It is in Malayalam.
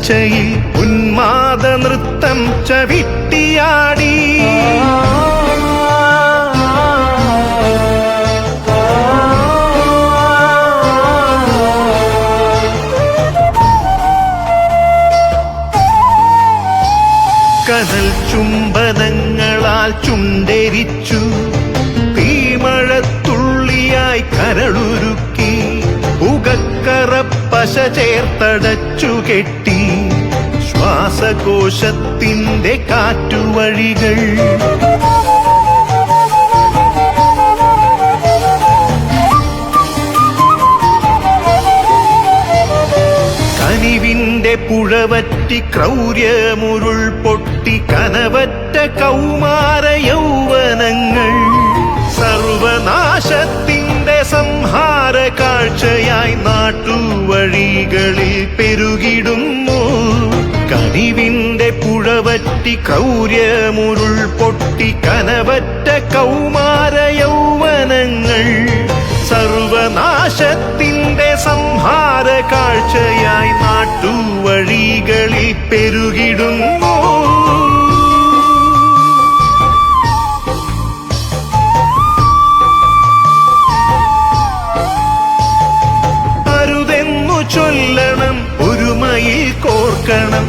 തുടർച്ചയിൽ ഉന്മാദ നൃത്തം ചവിട്ടിയാടി. കനൽ ചുംബനങ്ങളാൽ ചുണ്ടരിച്ചു. തീമഴത്തുള്ളിയായി കരളുരുക്കി. ഉകക്കറപ്പശ ചേർത്തടച്ചു കെട്ടി. ശ്വാസകോശത്തിന്റെ കാറ്റുവഴികൾ. കനിവിന്റെ പുഴവറ്റി ക്രൗര്യമുരുൾ പൊട്ടി കനവറ്റ കൗമാര യൗവനങ്ങൾ. സർവനാശത്തിന്റെ സംഹാര കാഴ്ചയായി നാട്ടുവഴികളിൽ പെരുകിടുന്നു. കനിവിന്റെ പുഴവറ്റി കൗര്യമുരുൾ പൊട്ടി കനവറ്റ കൗമാര യൗവനങ്ങൾ. സർവനാശത്തിന്റെ സംഹാര കാഴ്ചയായി നാട്ടുവഴികളിൽ പെരുകിടുന്നു. അരുതെന്നു ചൊല്ലണം ഒരുമയിൽ കോർക്കണം.